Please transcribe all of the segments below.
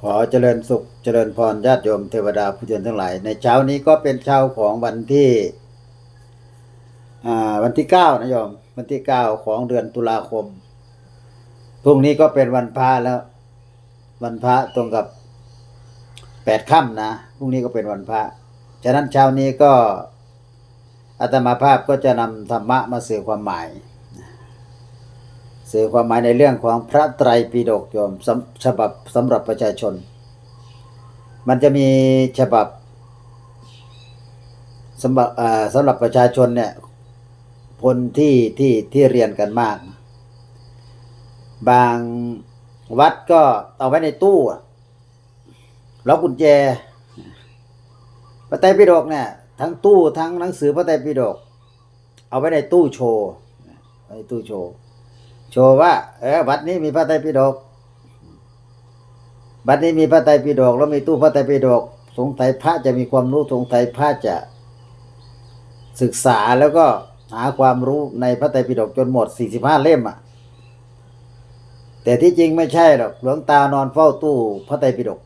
ขอเจริญสุขเจริญพรญาติโยมเทวดาผู้เจริญทั้งหลาย ในเช้านี้ก็เป็นเช้าของวันที่วันที่เก้านะโยมวันที่เก้าของเดือนตุลาคมพรุ่งนี้ก็เป็นวันพระแล้ว วันพระตรงกับแปดค่ำนะพรุ่งนี้ก็เป็นวันพระฉะนั้นเช้านี้ก็อาตมาภาพก็จะนำธรรมะมาสื่อความหมาย สื่อความหมายในเรื่องของพระไตรปิฎกโยมฉบับสำหรับประชาชน มันจะมีฉบับสำหรับอ่าสำหรับประชาชนเนี่ยคนที่ที่ที่เรียนกันมาก บางวัดก็เอาไว้ในตู้ล็อกกุญแจพระไตรปิฎกเนี่ยทั้งตู้ทั้งหนังสือพระไตรปิฎกเอาไว้ในตู้โชว์ไว้ในตู้โชว์ โชว์ว่าเออวัดนี้มีพระไตรปิฎกวัดนี้มีพระไตรปิฎกแล้วมีตู้พระไตรปิฎกสงสัยพระจะมีความรู้สงสัยพระจะศึกษาแล้วก็หาความรู้ในพระไตรปิฎกจนหมดสี่สิบห้าเล่มอะ แต่ที่จริงไม่ใช่หรอกหลวงตานอนเฝ้าตู้พระไตรปิฎก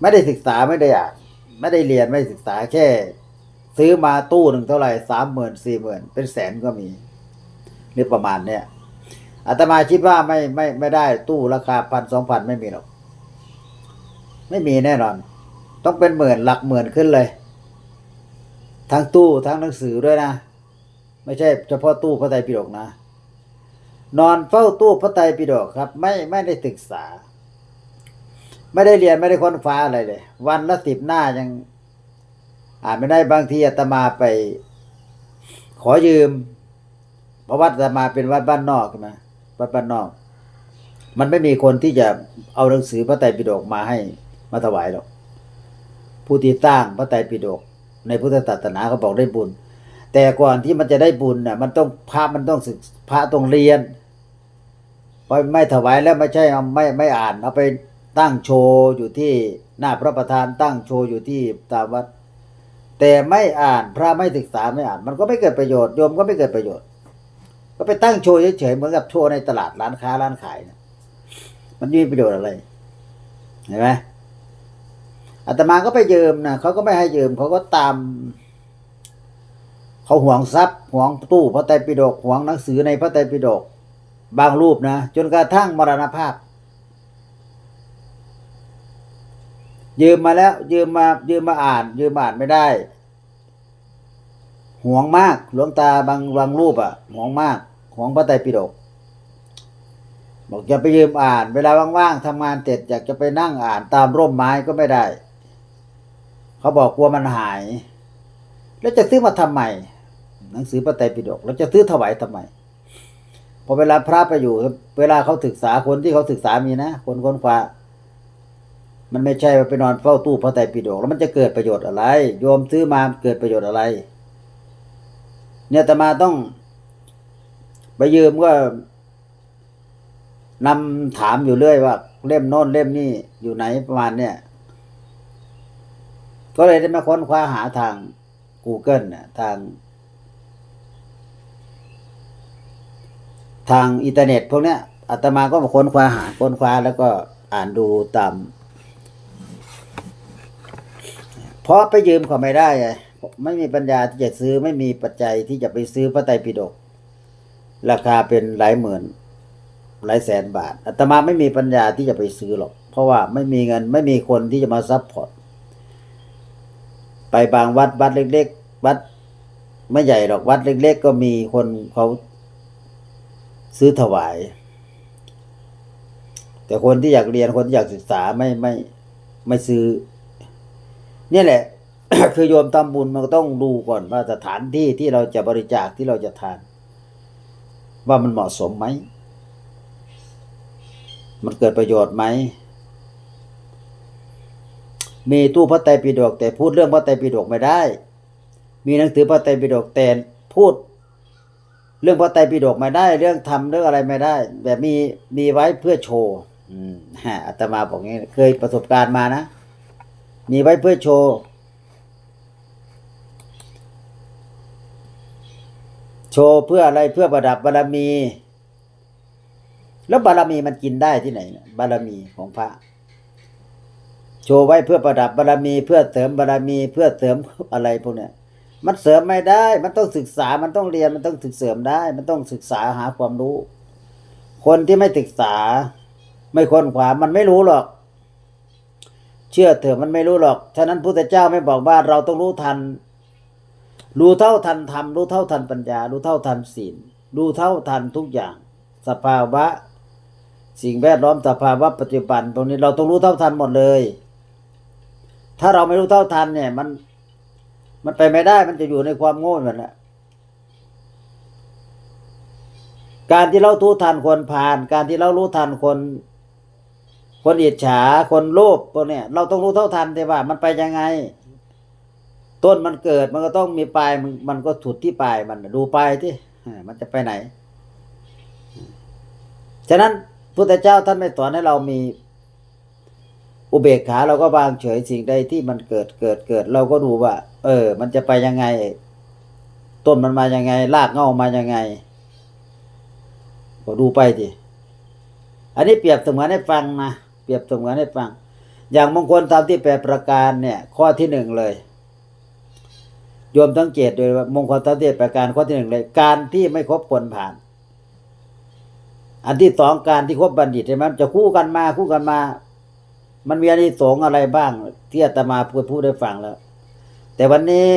ไม่ได้ศึกษาไม่ได้อ่านไม่ได้เรียนไม่ศึกษาแค่ ซื้อมาตู้หนึ่งเท่าไหร่สามหมื่นสี่หมื่นเป็นแสนก็มี นี่ประมาณเนี้ยอาตมาคิดว่าไม่ไม่ไม่ได้ตู้ราคาพันสองพันไม่มีหรอก ไม่มีแน่นอน ต้องเป็นหมื่นหลักหมื่นขึ้นเลย ทั้งตู้ทั้งหนังสือด้วยนะ ไม่ใช่เฉพาะตู้พระไตรปิฎกนะ นอนเฝ้าตู้พระไตรปิฎกครับ ไม่ไม่ได้ศึกษา ไม่ได้เรียนไม่ได้ค้นฟ้าอะไรเลย วันละสิบหน้ายังอ่านไม่ได้บางทีอาตมาไป ขอยืม เพราะวัดอาตมาเป็นวัดบ้านนอกใช่ไหมวัดบ้านนอก มันไม่มีคนที่จะเอาหนังสือพระไตรปิฎกมาให้มาถวายหรอกผู้ที่สร้างพระไตรปิฎกในพุทธศาสนาเขาบอกได้บุญ แต่ก่อนที่มันจะได้บุญน่ะ มันต้องพระมันต้องศึกพระต้องเรียนพอไม่ถวายแล้วไม่ใช่เอาไม่ไม่อ่านเอาไปตั้งโชว์อยู่ที่หน้าพระประธานตั้งโชว์อยู่ที่ตามวัด แต่ไม่อ่านพระไม่ศึกษาไม่อ่าน มันก็ไม่เกิดประโยชน์โยมก็ไม่เกิดประโยชน์ ก็ไปตั้งโชว์เฉยๆเหมือนกับโชว์ในตลาดร้านค้าร้านขายนะมันมีประโยชน์อะไรเห็นไหมอาตมาก็ไปยืมนะเขาก็ไม่ให้ยืมเขาก็ตาม เขาห่วงทรัพย์ห่วงตู้พระไตรปิฎกหวงหนังสือในพระไตรปิฎกบางรูปนะจนกระทั่งมรณภาพ ยืมมาแล้ว ยืมมา ยืมมาอ่าน ยืมมาอ่านไม่ได้ห่วงมากหลวงตาบางบางรูปอะห่วงมาก ห่วงพระไตรปิฎกบอกจะไปยืมอ่าน เวลาว่างๆทำงานเสร็จอยากจะไปนั่งอ่านตามร่มไม้ก็ไม่ได้ เขาบอกกลัวมันหาย แล้วจะซื้อมาทำไมหนังสือพระไตรปิฎกแล้วจะซื้อถวายทำไมพอเวลาพระไปอยู่ เวลาเขาศึกษาคนที่เขาศึกษามีนะ คนค้นคว้ามันไม่ใช่ว่าไปนอนเฝ้าตู้พระไตรปิฎกแล้วมันจะเกิดประโยชน์อะไร โยมซื้อมาเกิดประโยชน์อะไร เนี่ยอาตมาต้อง ไปยืมก็นำถามอยู่เรื่อยว่า เล่มโน้นเล่มนี้อยู่ไหนประมาณเนี่ยก็เลยได้มาค้นคว้าหาทาง Google เนี่ยทาง ทางอินเทอร์เน็ตพวกเนี้ยอาตมาก็มาค้นคว้าหาค้นคว้าแล้วก็อ่านดูตามเพราะไปยืมเขาไม่ได้ไงไม่มีปัญญาที่จะซื้อไม่มีปัจจัยที่จะไปซื้อพระไตรปิฎก ราคาเป็นหลายหมื่นหลายแสนบาทอาตมาไม่มีปัญญาที่จะไปซื้อหรอก เพราะว่าไม่มีเงินไม่มีคนที่จะมาซัพพอร์ตไปบางวัดวัดเล็ก ๆ วัดไม่ใหญ่หรอกวัดเล็ก ๆ ก็มีคนเขาซื้อถวาย แต่คนที่อยากเรียนคนที่อยากศึกษาไม่ไม่ไม่ซื้อ เนี่ยแหละ คือโยมทำบุญมันก็ต้องดูก่อนว่าสถานที่ที่เราจะบริจาคที่เราจะทาน ว่ามันเหมาะสมไหม มันเกิดประโยชน์ไหม มีตู้พระไตรปิฎกแต่พูดเรื่องพระไตรปิฎกไม่ได้ มีหนังสือพระไตรปิฎกแต่พูด เรื่องพระไตรปิฎกไม่ได้ เรื่องทำเรื่องอะไรไม่ได้ แบบมีมีไว้เพื่อโชว์อืมฮะอาตมาบอกงี้เคยประสบการณ์มานะ มีไว้เพื่อโชว์ โชว์เพื่ออะไรเพื่อประดับบารมี แล้วบารมีมันกินได้ที่ไหนบารมีของพระ โชว์ไว้เพื่อประดับบารมี เพื่อเสริมบารมี เพื่อเสริมอะไรพวกเนี้ยมันเสริมไม่ได้ มันต้องศึกษา มันต้องเรียน มันต้องศึกเสริมได้ มันต้องศึกษาหาความรู้ คนที่ไม่ศึกษา ไม่ค้นขวามันไม่รู้หรอก เชื่อเถอะมันไม่รู้หรอก ฉะนั้นพุทธเจ้าไม่บอกว่าเราต้องรู้ทัน รู้เท่าทันธรรมรู้เท่าทันปัญญา รู้เท่าทันศีลรู้เท่าทันทุกอย่าง สภาวะ สิ่งแวดล้อมสภาวะปัจจุบัน ตรงนี้เราต้องรู้เท่าทันหมดเลย ถ้าเราไม่รู้เท่าทันเนี่ยมันมันไปไม่ได้มันจะอยู่ในความโง่นั่นแหละการที่เรารู้ทันคนผ่าน การที่เรารู้ทันคน คนอิจฉาคนโลภพวกเนี้ยเราต้องรู้เท่าทันแต่ว่ามันไปยังไง ต้นมันเกิดมันก็ต้องมีปลายมันมันก็ถุดที่ปลายมันดูปลายที่มันจะไปไหน ฉะนั้นพุทธเจ้าท่านไม่สอนให้เรามีอุเบกขาเราก็วางเฉยสิ่งใดที่มันเกิดเกิดเกิด เราก็ดูว่า เออ มันจะไปยังไง ต้นมันมายังไงรากเงามายังไงก็ดูไปดิอันนี้เปรียบเสมือนให้ฟังนะเปรียบเสมือนให้ฟัง อย่างมงคลธรรมที่แปดประการเนี่ย ข้อที่หนึ่งเลย โยมสังเกตโดยว่ามงคลธรรมที่แปดประการข้อที่หนึ่งเลยการที่ไม่คบคนผ่าน อันที่สองการที่คบบัณฑิตใช่ไหมจะคู่กันมาคู่กันมา มันมีอานิสงส์อะไรบ้าง ที่อาตมาพูดพูดได้ฟังแล้ว แต่วันนี้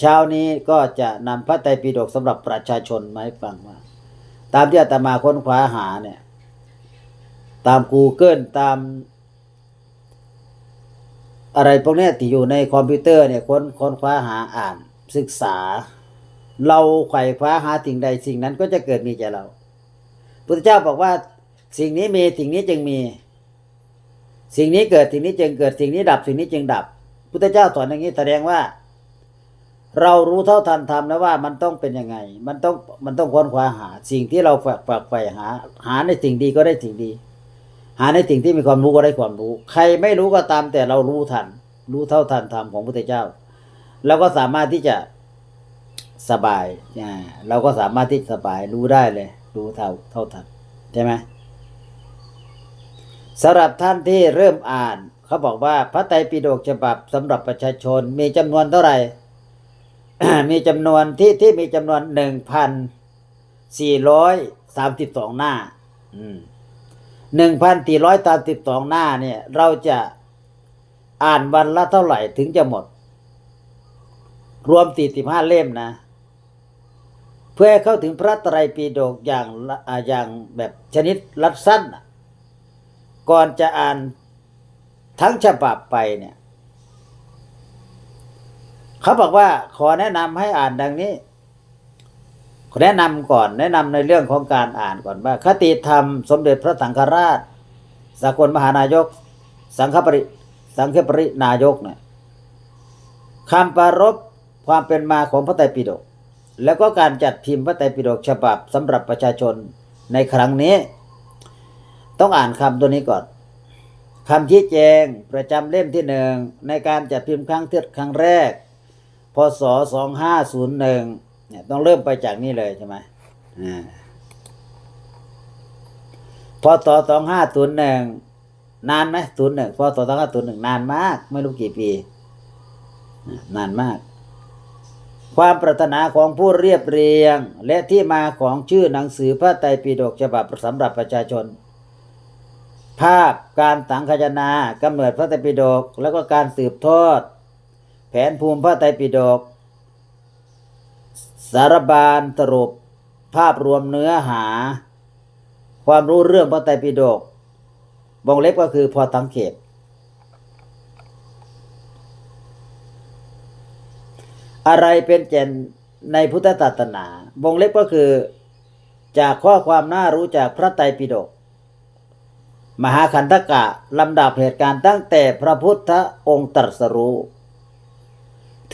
เช้านี้ก็จะนำพระไตรปิฎกสำหรับประชาชนมาให้ฟังว่า ตามที่อาตมาค้นคว้าหาเนี่ย ตาม Google ตามอะไรพวกนี้ที่อยู่ในคอมพิวเตอร์เนี่ยค้นค้นคว้าหาอ่าน ศึกษา เราไขว่คว้าหาสิ่งใดสิ่งนั้นก็จะเกิดมีแก่เราพุทธเจ้าบอกว่า สิ่งนี้มีสิ่งนี้จึงมี สิ่งนี้เกิดสิ่งนี้จึงเกิดสิ่งนี้ดับสิ่งนี้จึงดับ พุทธเจ้าสอนอย่างนี้แสดงว่า เรารู้เท่าทันธรรมแล้วว่ามันต้องเป็นยังไง มันต้องมันต้องค้นคว้าหา สิ่งที่เราฝากฝากใฝ่หา หาในสิ่งดีก็ได้สิ่งดี หาในสิ่งที่มีความรู้ก็ได้ความรู้ ใครไม่รู้ก็ตามแต่เรารู้ทัน รู้เท่าทันธรรมของพุทธเจ้า เราก็สามารถที่จะสบายอ่าเราก็สามารถที่สบายรู้ได้เลย รู้เท่าเท่าทันใช่ไหมสำหรับท่านที่เริ่มอ่าน เขาบอกว่าพระไตรปิฎกฉบับสำหรับประชาชนมีจำนวนเท่าไหร่ มีจำนวนที่ที่มีจำนวนหนึ่งพันสี่ร้อยสามสิบสองหน้าหนึ่งพันสี่ร้อยสามสิบสองหน้าเนี่ย เราจะอ่านวันละเท่าไหร่ถึงจะหมด รวมสี่สิบห้าเล่มนะ เพื่อให้เข้าถึงพระไตรปิฎกอย่างอย่างแบบชนิดรัดสั้น ก่อนจะอ่านทั้งฉบับไปเนี่ย เขาบอกว่าขอแนะนำให้อ่านดังนี้ขอแนะนำก่อนแนะนำในเรื่องของการอ่านก่อนว่าคติธรรมสมเด็จพระสังฆราช สากลมหานายก สังฆปริสังฆปรินายกเนี่ยคำปรารบ ความเป็นมาของพระไตรปิฎกแล้วก็การจัดพิมพ์พระไตรปิฎกฉบับสำหรับประชาชนในครั้งนี้ ต้องอ่านคำตัวนี้ก่อนคำชี้แจงประจำเล่มที่หนึ่งในการจัดพิมพ์ครั้งที่ครั้งแรก พศสองห้าศูนย์หนึ่งเนี่ยต้องเริ่มไปจากนี่เลยใช่ไหมอ่าพศสองห้าศูนย์หนึ่งนานไหมศูนย์หนึ่งพศสองห้าศูนย์หนึ่งนานมาก ไม่รู้กี่ปี นานมาก ความปรารถนาของผู้เรียบเรียง และที่มาของชื่อหนังสือพระไตรปิฎกฉบับสำหรับประชาชน ภาพการสังคายนากำเนิดพระไตรปิฎกแล้วก็การสืบทอด แผนภูมิพระไตรปิฎกสารบานสรุป ภาพรวมเนื้อหา ความรู้เรื่องพระไตรปิฎกวงเล็บก็คือพอสังเขป อะไรเป็นเจนในพุทธศาสนา วงเล็บก็คือ จากข้อความน่ารู้จากพระไตรปิฎกมหาคันธกะลำดับเหตุการณ์ตั้งแต่พระพุทธองค์ตรัสรู้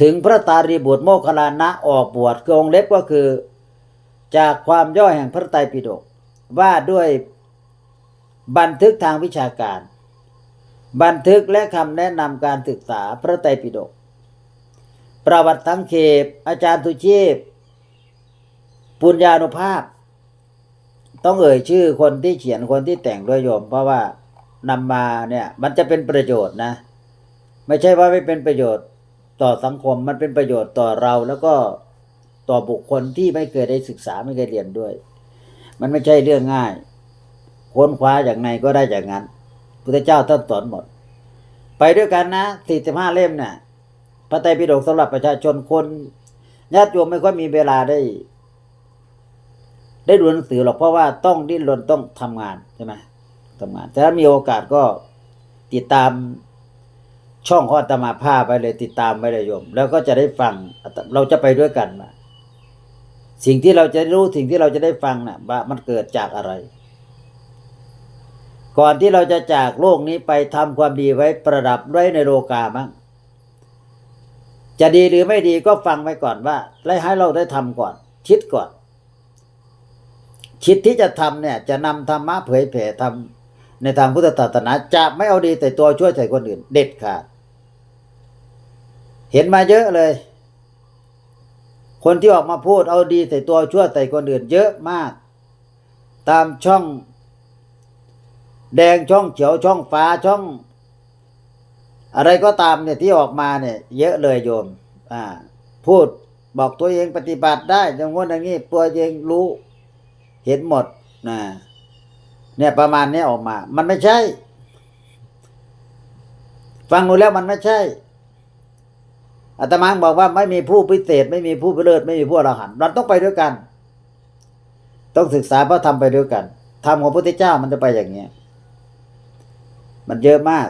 ถึงพระตารีบุตรโมคคลลานะออกบวชคือองค์เล็บก็คือ จากความย่อแห่งพระไตรปิฎกว่าด้วยบันทึกทางวิชาการ บันทึกและคำแนะนำการศึกษาพระไตรปิฎก ประวัติทั้งเขปอาจารย์ตุชีพ ปุญญานุภาพ ต้องเอ่ยชื่อคนที่เขียนคนที่แต่งด้วยโยม เพราะว่านำมาเนี่ย มันจะเป็นประโยชน์นะ ไม่ใช่ว่าไม่เป็นประโยชน์ต่อสังคมมันเป็นประโยชน์ต่อเราแล้วก็ต่อบุคคลที่ไม่เคยได้ศึกษาไม่เคยเรียนด้วย มันไม่ใช่เรื่องง่าย ค้นคว้าอย่างไงก็ได้อย่างนั้น พุทธเจ้าท่านสอนหมด ไปด้วยกันนะสี่สิบห้าเล่มเนี่ย พระไตรปิฎกสำหรับประชาชนคนญาติโยมไม่ค่อยมีเวลาได้ ได้ดูหนังสือหรอกเพราะว่าต้องดิ้นรนต้องทำงานใช่ไหมทำงาน แต่ถ้ามีโอกาสก็ติดตามช่องของอาตมาภาพไปเลยติดตามไปเลยโยม แล้วก็จะได้ฟังเราจะไปด้วยกันมาสิ่งที่เราจะรู้สิ่งที่เราจะได้ฟังนะ่ะว่ามันเกิดจากอะไร ก่อนที่เราจะจากโลกนี้ไปทำความดีไว้ประดับไว้ในโลกาบ้าง จะดีหรือไม่ดีก็ฟังไว้ก่อนว่าและให้เราได้ทำก่อน คิดก่อน คิดที่จะทำเนี่ย จะนำธรรมะเผยแผ่ทำในทางพุทธศาสนาจะไม่เอาดีแต่ตัวช่วยใส่คนอื่น เด็ดขาด เห็นมาเยอะเลย คนที่ออกมาพูดเอาดีใส่ตัวช่วยใส่คนอื่น เยอะมาก ตามช่อง แดงช่องเขียวช่องฟ้าช่อง อะไรก็ตามเนี่ยที่ออกมาเนี่ย เยอะเลยโยม อ่า พูดบอกตัวเองปฏิบัติได้อย่างง้นอย่างนี้ตัวเองรู้ เห็นหมดนะเนี่ยประมาณนี้ออกมา มันไม่ใช่ ฟังดูแล้วมันไม่ใช่อาตมาบอกว่าไม่มีผู้พิเศษ ไม่มีผู้พิเลิศไม่มีผู้อรหันต์เราต้องไปด้วยกัน ต้องศึกษาพระธรรมไปด้วยกันธรรมของพระพุทธเจ้ามันจะไปอย่างเนี้ยมันเยอะมาก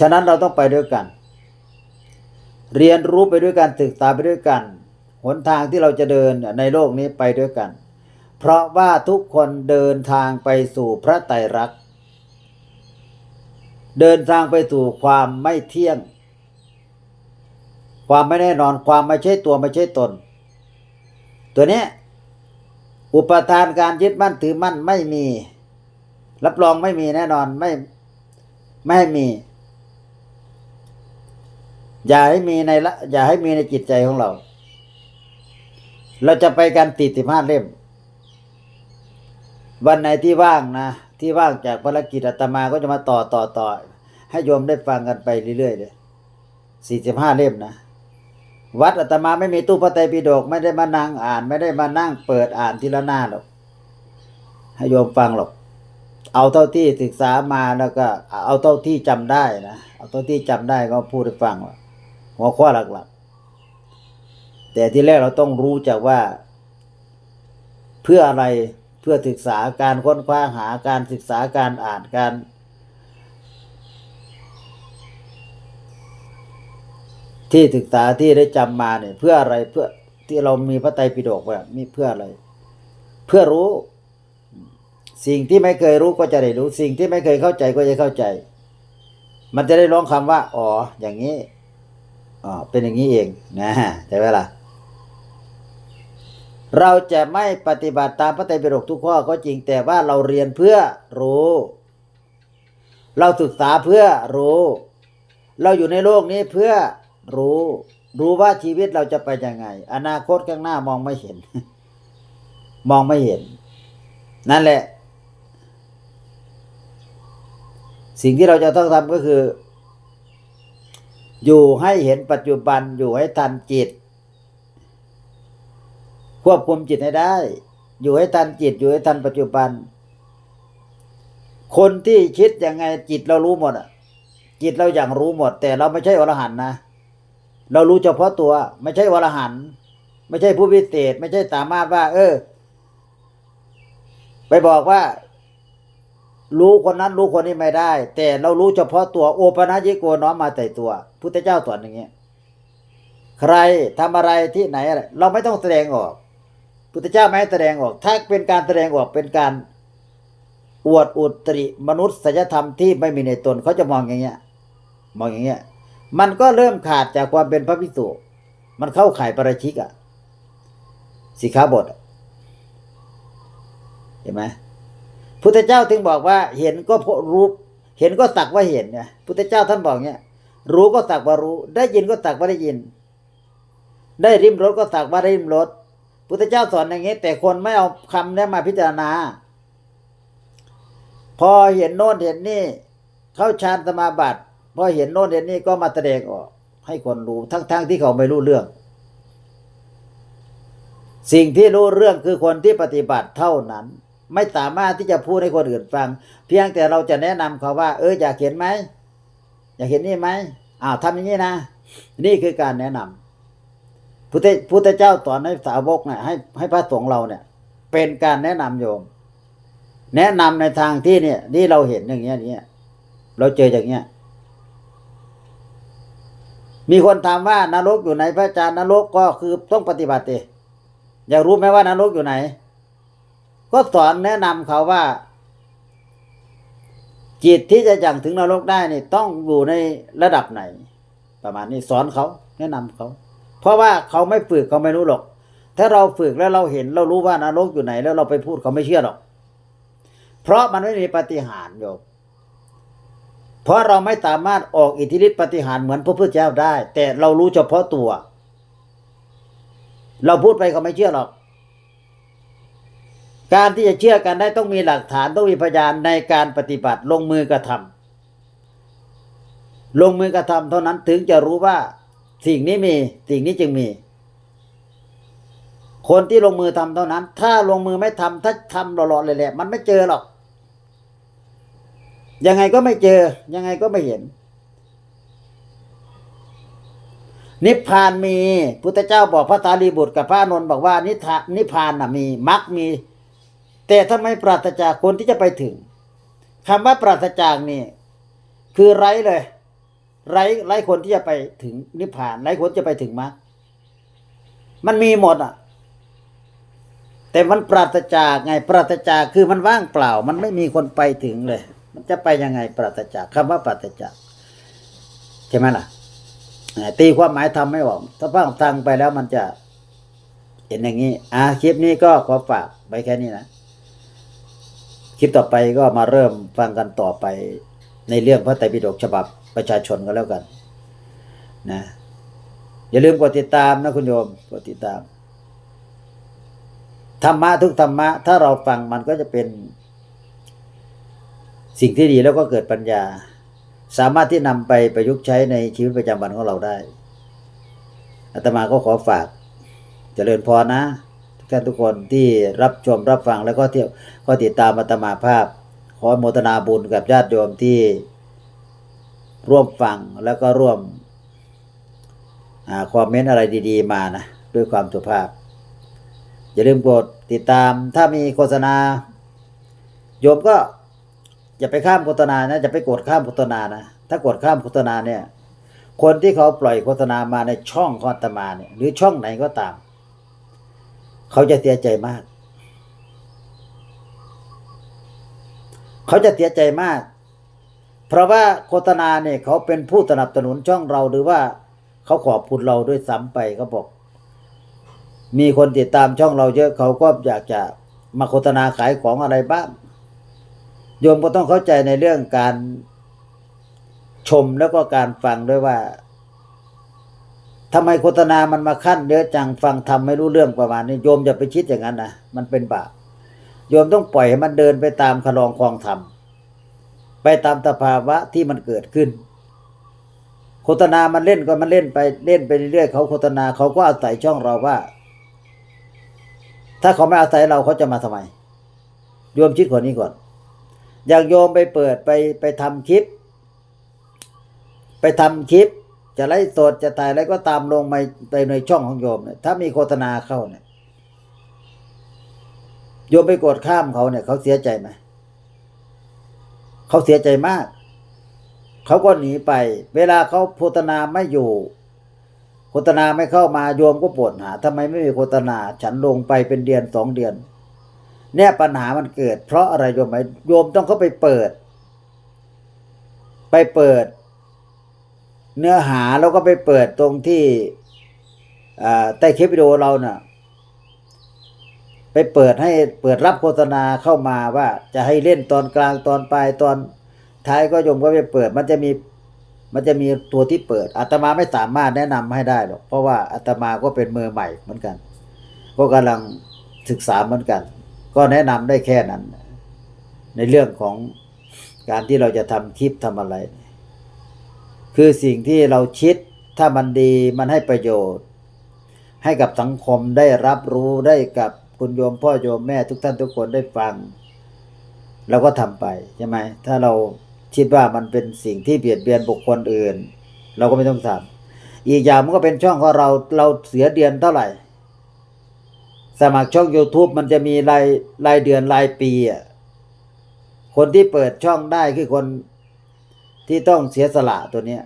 ฉะนั้นเราต้องไปด้วยกัน เรียนรู้ไปด้วยกันศึกษาไปด้วยกัน หนทางที่เราจะเดินในโลกนี้ไปด้วยกัน เพราะว่าทุกคนเดินทางไปสู่พระไตรลักษณ์เดินทางไปสู่ความไม่เที่ยง ความไม่แน่นอนความไม่ใช่ตัวไม่ใช่ตน ตัวเนี้ยอุปทานการยึดมั่นถือมั่นไม่มี รับรองไม่มีแน่นอนไม่ไม่ให้มี อย่าให้มีในละอย่าให้มีในจิตใจของเรา เราจะไปกันติดสิบห้าเล่ม วันไหนที่ว่างนะที่ว่างจากภารกิจอาตมาก็จะมาต่อต่อต่อให้โยมได้ฟังกันไปเรื่อยๆเลยสี่สิบห้าเล่มนะวัดอาตมาไม่มีตู้พระไตรปิฎกไม่ได้มานั่งอ่าน ไม่ได้มานั่งเปิดอ่านทีละหน้าหรอกให้โยมฟังหรอก เอาเท่าที่ศึกษามาแล้วก็ เอาเท่าที่จำได้นะเอาเท่าที่จำได้ก็พูดให้ฟังว่า หัวข้อหลักๆ แต่ที่แรกเราต้องรู้จากว่า เพื่ออะไรเพื่อศึกษาการค้นคว้าหาการศึกษาการอ่านการ ที่ศึกษาที่ได้จำมาเนี่ย เพื่ออะไรเพื่อที่เรามีพระไตรปิฎกแบบมีเพื่ออะไร เพื่อรู้ สิ่งที่ไม่เคยรู้ก็จะได้รู้ สิ่งที่ไม่เคยเข้าใจก็จะเข้าใจ มันจะได้ร้องคำว่า อ๋อ อย่างนี้ อ๋อเป็นอย่างนี้เองนะใช่ไหมล่ะเราจะไม่ปฏิบัติตามพระไตรปิฎกทุกข้อก็จริงแต่ว่าเราเรียนเพื่อรู้ เราศึกษาเพื่อรู้ เราอยู่ในโลกนี้เพื่อรู้ รู้ว่าชีวิตเราจะไปยังไง อนาคตข้างหน้ามองไม่เห็น มองไม่เห็น นั่นแหละ สิ่งที่เราจะต้องทำก็คือ อยู่ให้เห็นปัจจุบันอยู่ให้ทันจิต ควบคุมจิตให้ได้ อยู่ให้ทันจิต อยู่ให้ทันปัจจุบัน คนที่คิดยังไงจิตเรารู้หมดอะ จิตเราอย่างรู้หมด แต่เราไม่ใช่อรหันนะ เรารู้เฉพาะตัว ไม่ใช่อรหันไม่ใช่ผู้พิเศษ ไม่ใช่สามารถว่า เออ ไปบอกว่า รู้คนนั้นรู้คนนี้ไม่ได้ แต่เรารู้เฉพาะตัวโอปนัญิโกน้อมมาแต่ตัวพุทธเจ้าสอนอย่างเงี้ยใครทำอะไรที่ไหนอะไรเราไม่ต้องแสดงออกพุทธเจ้าไม่ให้แสดงออก ถ้าเป็นการแสดงออกเป็นการอวดอุตริมนุษยธรรมที่ไม่มีในตนเขาจะมองอย่างเงี้ย มองอย่างเงี้ย มันก็เริ่มขาดจากความเป็นพระพิสุมันเข้าข่ายประชิกอะสิขาบทเห็นไหม พุทธเจ้าถึงบอกว่าเห็นก็รู้เห็นก็สักว่าเห็นเนี่ยพุทธเจ้าท่านบอกเนี้ยรู้ก็สักว่ารู้ ได้ยินก็สักว่าได้ยิน ได้ริมรสก็สักว่าได้ริมรสพุทธเจ้าสอนอย่างนี้ แต่คนไม่เอาคำนี้มาพิจารณา พอเห็นโน่นเห็นนี่ เข้าฌานสมาบัติพอเห็นโน่นเห็นนี่ก็มาแสดงออก ให้คนรู้ทั้งๆที่เขาไม่รู้เรื่อง สิ่งที่รู้เรื่องคือคนที่ปฏิบัติเท่านั้น ไม่สามารถที่จะพูดให้คนอื่นฟัง เพียงแต่เราจะแนะนำเขาว่า เอออยากเห็นไหมอยากเห็นนี่ไหมอ้าวทำอย่างนี้นะ นี่คือการแนะนำพุทธพุทธเจ้าสอนให้สาวกเนี่ยให้ให้พระสงฆ์เราเนี่ย เป็นการแนะนำโยม แนะนำในทางที่เนี่ยที่เราเห็นอย่างเงี้ยเนี่ยเราเจออย่างเงี้ยมีคนถามว่านรกอยู่ไหนพระอาจารย์นรกก็คือต้องปฏิบัติเองอยากรู้ไหมว่านรกอยู่ไหน ก็สอนแนะนำเขาว่า จิตที่จะยังถึงนรกได้นี่ต้องอยู่ในระดับไหน ประมาณนี้สอนเขาแนะนำเขา เพราะว่าเขาไม่ฝึกเขาไม่รู้หรอก ถ้าเราฝึกแล้วเราเห็นเรารู้ว่านรกอยู่ไหน แล้วเราไปพูดเขาไม่เชื่อหรอก เพราะมันไม่มีปฏิหารย์โยมเพราะเราไม่สามารถออกอิทธิฤทธิปฏิหารเหมือนพระพุทธเจ้าได้ แต่เรารู้เฉพาะตัว เราพูดไปเขาไม่เชื่อหรอก การที่จะเชื่อกันได้ต้องมีหลักฐานต้องมีพยานในการปฏิบัติลงมือกระทำลงมือกระทำเท่านั้นถึงจะรู้ว่าสิ่งนี้มีสิ่งนี้จึงมี คนที่ลงมือทำเท่านั้น ถ้าลงมือไม่ทำถ้าทำหล่อๆเลยแหละมันไม่เจอหรอก ยังไงก็ไม่เจอ ยังไงก็ไม่เห็น นิพพานมีพุทธเจ้าบอกพระสารีบุตรกับพระนนท์บอกว่านิทานิพพานน่ะมีมรรคมี แต่ถ้าไม่ปราศจากคนที่จะไปถึงคำว่าปราศจากนี่คือไร้เลย ไร้ไร้คนที่จะไปถึงนิพพานไร้คนจะไปถึงมรรคมันมีหมดอะ แต่มันปราศจากไงปราศจากคือมันว่างเปล่า มันไม่มีคนไปถึงเลย มันจะไปยังไงปราศจากคำว่าปราศจากใช่ไหมล่ะตีความหมายทำไม่ออกถ้าฟังฟังไปแล้วมันจะเห็นอย่างนี้ อ่าคลิปนี้ก็ขอฝากไปแค่นี้นะ ลิปต่อไปก็มาเริ่มฟังกันต่อไปในเรื่องพระไตรปิฎกฉบับประชาชนกันแล้วกันนะอย่าลืมกดติดตามนะคุณโยมกดติดตามธรรมะทุกธรรมะ ถ้าเราฟังมันก็จะเป็น สิ่งที่ดีแล้วก็เกิดปัญญา สามารถที่นำไปประยุกต์ใช้ในชีวิตประจำวันของเราได้อาตมาก็ขอฝากเจริญพรนะ ท่านทุกคนที่รับชมรับฟังแล้วก็เที่ยวก็ติดตามอาตมาภาพ ขอโมทนาบุญกับญาติโยมที่ร่วมฟังแล้วก็ร่วมคอมเมนต์อะไรดี ๆ มานะด้วยความสุภาพ อย่าลืมกดติดตามถ้ามีโฆษณา โยมก็อย่าไปข้ามโฆษณานะอย่าไปกดข้ามโฆษณานะถ้ากดข้ามโฆษณาเนี่ยคนที่เขาปล่อยโฆษณามาในช่องของอตมาเนี่ยหรือช่องไหนก็ตาม เขาจะเสียใจมาก เขาจะเสียใจมาก เพราะว่าโฆษณาเนี่ยเขาเป็นผู้สนับสนุนช่องเราหรือว่าเขาขอบคุณเราด้วยซ้ำไปเขาบอก มีคนติดตามช่องเราเยอะเขาก็อยากจะมาโฆษณาขายของอะไรบ้างโยมก็ต้องเข้าใจในเรื่องการชมแล้วก็การฟังด้วยว่า ทำไมโฆษณามันมาขั้นเยอะจังฟังทำไม่รู้เรื่องประมาณนี้โยมอย่าไปคิดอย่างนั้นนะมันเป็นบาปโยมต้องปล่อยให้มันเดินไปตามคลองคลองธรรมไปตามสภาวะที่มันเกิดขึ้น โฆษณามันเล่นก็มันเล่นไปเล่นไปเรื่อยๆเขาโฆษณาเขาก็อาศัยช่องเราว่า ถ้าเขาไม่อาศัยเราเขาจะมาทำไมโยมคิดก่อนนี้ก่อน อย่างโยมไปเปิดไปไปทำคลิป ไปทำคลิป จะไล่สดจะถ่ายอะไรก็ตามลงไปไปในช่องของโยมเนี่ยถ้ามีโฆษณาเข้าเนี่ยโยมไปกดข้ามเขาเนี่ยเขาเสียใจไหมเขาเสียใจมาก เขาก็หนีไป เวลาเขาโฆษณาไม่อยู่โฆษณาไม่เข้ามาโยมก็ปวดหาทำไมไม่มีโฆษณา ฉันลงไปเป็นเดือนสองเดือนเนี่ยปัญหามันเกิด เพราะอะไรโยมไหมโยมต้องเข้าไปเปิด ไปเปิด เนื้อหาแล้วก็ไปเปิดตรงที่ใต้คลิปวิดีโอเราเนะ่ะไปเปิดให้เปิดรับโฆษณาเข้ามาว่า จะให้เล่นตอนกลางตอนปลายตอนท้ายก็ยมก็ไปเปิด มันจะมีมันจะมีตัวที่เปิดอาตมาไม่สามารถแนะนำให้ได้หรอกเพราะว่าอาตมาก็เป็นมือใหม่เหมือนกันก็กำลังศึกษาเหมือนกัน ก็แนะนำได้แค่นั้น ในเรื่องของการที่เราจะทำคลิปทำอะไร คือสิ่งที่เราคิดถ้ามันดีมันให้ประโยชน์ ให้กับสังคมได้รับรู้ได้กับคุณโยมพ่อโยมแม่ทุกท่านทุกคนได้ฟังเราก็ทำไปใช่ไหมถ้าเราคิดว่ามันเป็นสิ่งที่เบียดเบียนบุคคลอื่น เราก็ไม่ต้องทำอีกอย่างมันก็เป็นช่องของเราเราเสียเดือนเท่าไหร่ สมัครช่อง YouTube มันจะมีรายรายเดือนรายปีอะคนที่เปิดช่องได้คือคน ที่ต้องเสียสละตัวเนี้ย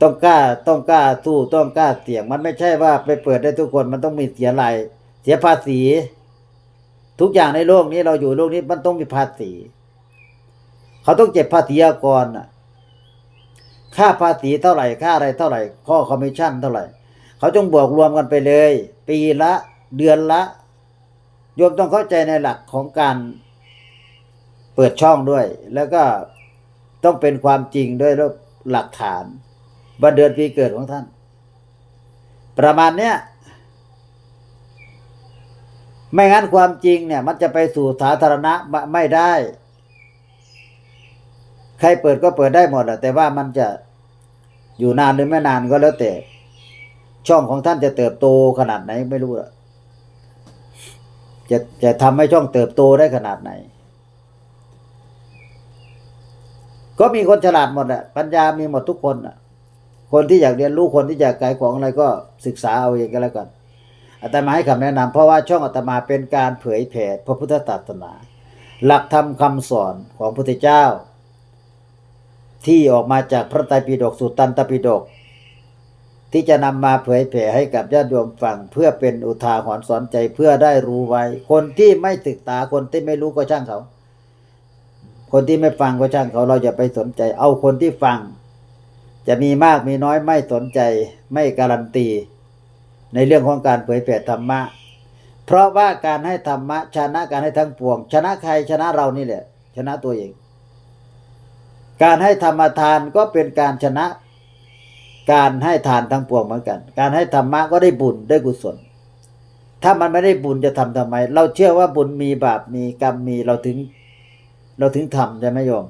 ต้องกล้าต้องกล้าสู้ต้องกล้าเสี่ยง มันไม่ใช่ว่าไปเปิดได้ทุกคนมันต้องมีเสียรายเสียภาษี ทุกอย่างในโลกนี้เราอยู่โลกนี้มันต้องมีภาษี เขาต้องเก็บภาษีอากรน่ะค่าภาษีเท่าไหร่ค่าอะไรเท่าไหร่ ข้อคอมมิชชั่นเท่าไหร่ เขาจงบวกรวมกันไปเลย ปีละเดือนละโยมต้องเข้าใจในหลักของการเปิดช่องด้วย แล้วก็ ต้องเป็นความจริงด้วยล้วหลักฐานวันเดือนปีเกิดของท่าน ประมาณเนี้ยไม่งั้นความจริงเนี่ย มันจะไปสู่สาธารณะไม่ได้ ใครเปิดก็เปิดได้หมดแหละแต่ว่ามันจะอยู่นานหรือไม่นานก็แล้วแต่ ช่องของท่านจะเติบโตขนาดไหนไม่รู้ละจะจะทำให้ช่องเติบโตได้ขนาดไหน ก็มีคนฉลาดหมดแหละปัญญามีหมดทุกคนอะคนที่อยากเรียนรู้คนที่อยากขายของอะไรก็ศึกษาเอาเองก็แล้วกันอาตมาให้คำแนะนำเพราะว่าช่องอาตมาเป็นการเผยแผ่พระพุทธศาสนา หลักธรรมคำสอนของพระพุทธเจ้า ที่ออกมาจากพระไตรปิฎกสุตตันตปิฎกที่จะนำมาเผยแผ่ให้กับญาติโยมฟังเพื่อเป็นอุทาหรณ์สอนใจเพื่อได้รู้ไว้ คนที่ไม่ศึกษาคนที่ไม่รู้ก็ช่างเขา คนที่ไม่ฟังก็ช่างเขาเราอย่าไปสนใจ เอาคนที่ฟัง จะมีมากมีน้อยไม่สนใจ ไม่การันตี ในเรื่องของการเผยแผ่ธรรมะ เพราะว่าการให้ธรรมะชนะการให้ทั้งปวง ชนะใครชนะเรานี่แหละ ชนะตัวเอง การให้ธรรมทานก็เป็นการชนะ การให้ทานทั้งปวงเหมือนกัน การให้ธรรมะก็ได้บุญได้กุศลถ้ามันไม่ได้บุญจะทำทำไม เราเชื่อว่าบุญมีบาปมีกรรมมีเราถึง เราถึงทำใช่ไหมโยม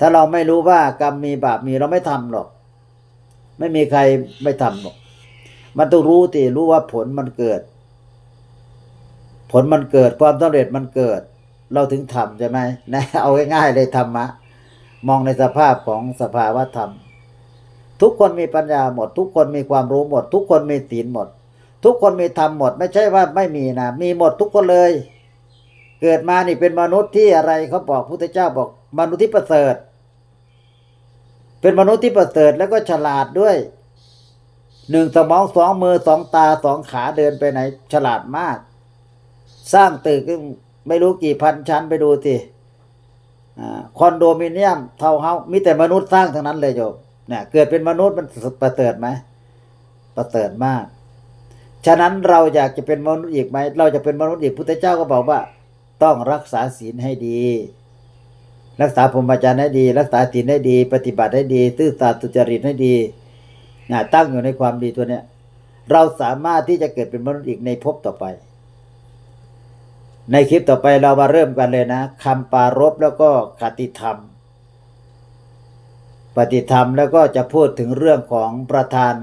ถ้าเราไม่รู้ว่ากรรมมีบาปมีเราไม่ทำหรอก ไม่มีใครไม่ทำหรอก มันต้องรู้ติรู้ว่าผลมันเกิด ผลมันเกิดความสำเร็จมันเกิด เราถึงทำใช่ไหมนะเอาง่ายๆเลยธรรมะ มองในสภาพของสภาวะธรรม ทุกคนมีปัญญาหมด ทุกคนมีความรู้หมด ทุกคนมีศีลหมด ทุกคนมีธรรมหมด ไม่ใช่ว่าไม่มีนะมีหมดทุกคนเลย เกิดมานี่เป็นมนุษย์ที่อะไรเขาบอกพุทธเจ้าบอกมนุษย์ที่ประเสริฐ เป็นมนุษย์ที่ประเสริฐแล้วก็ฉลาดด้วยหนึ่งสมองสองมือสองตาสองขาเดินไปไหน ฉลาดมาก สร้างตึกไม่รู้กี่พันชั้นไปดูสิคอนโดมิเนียมเทาเฮามีแต่มนุษย์สร้างทั้งนั้นเลยโยมเนี่ยเกิดเป็นมนุษย์มันประเสริฐไหมประเสริฐมาก ฉะนั้นเราอยากจะเป็นมนุษย์อีกไหม เราจะเป็นมนุษย์อีกพุทธเจ้าก็บอกว่า ต้องรักษาศีลให้ดี รักษาพรหมจรรย์ให้ดี รักษาศีลให้ดี ปฏิบัติให้ดีซื่อสัตย์สุจริตให้ดีนะตั้งอยู่ในความดีตัวเนี้ยเราสามารถที่จะเกิดเป็นมนุษย์อีกในภพต่อไป ในคลิปต่อไปเรามาเริ่มกันเลยนะคำปรารบแล้วก็คติธรรม ปฏิธรรมแล้วก็จะพูดถึงเรื่องของประธาน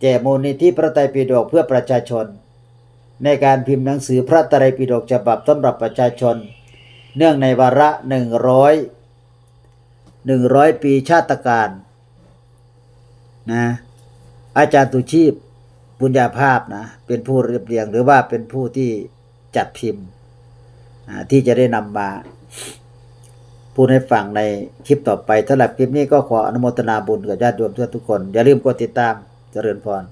แจมูลนิธิพระไตรปิฎกเพื่อประชาชน ในการพิมพ์หนังสือพระไตรปิฎกฉบับสำหรับประชาชน เนื่องในวาระหนึ่งร้อยหนึ่งร้อยปีชาติการนะอาจารย์ตุชีพบุญญาภาพนะเป็นผู้เรียบเรียงหรือว่าเป็นผู้ที่จัดพิมพ์ที่จะได้นำมาพูดให้ฟังในคลิปต่อไปสำหรับคลิปนี้ก็ขออนุโมทนาบุญกับญาติโยมทุกคน อย่าลืมกดติดตามเจริญพร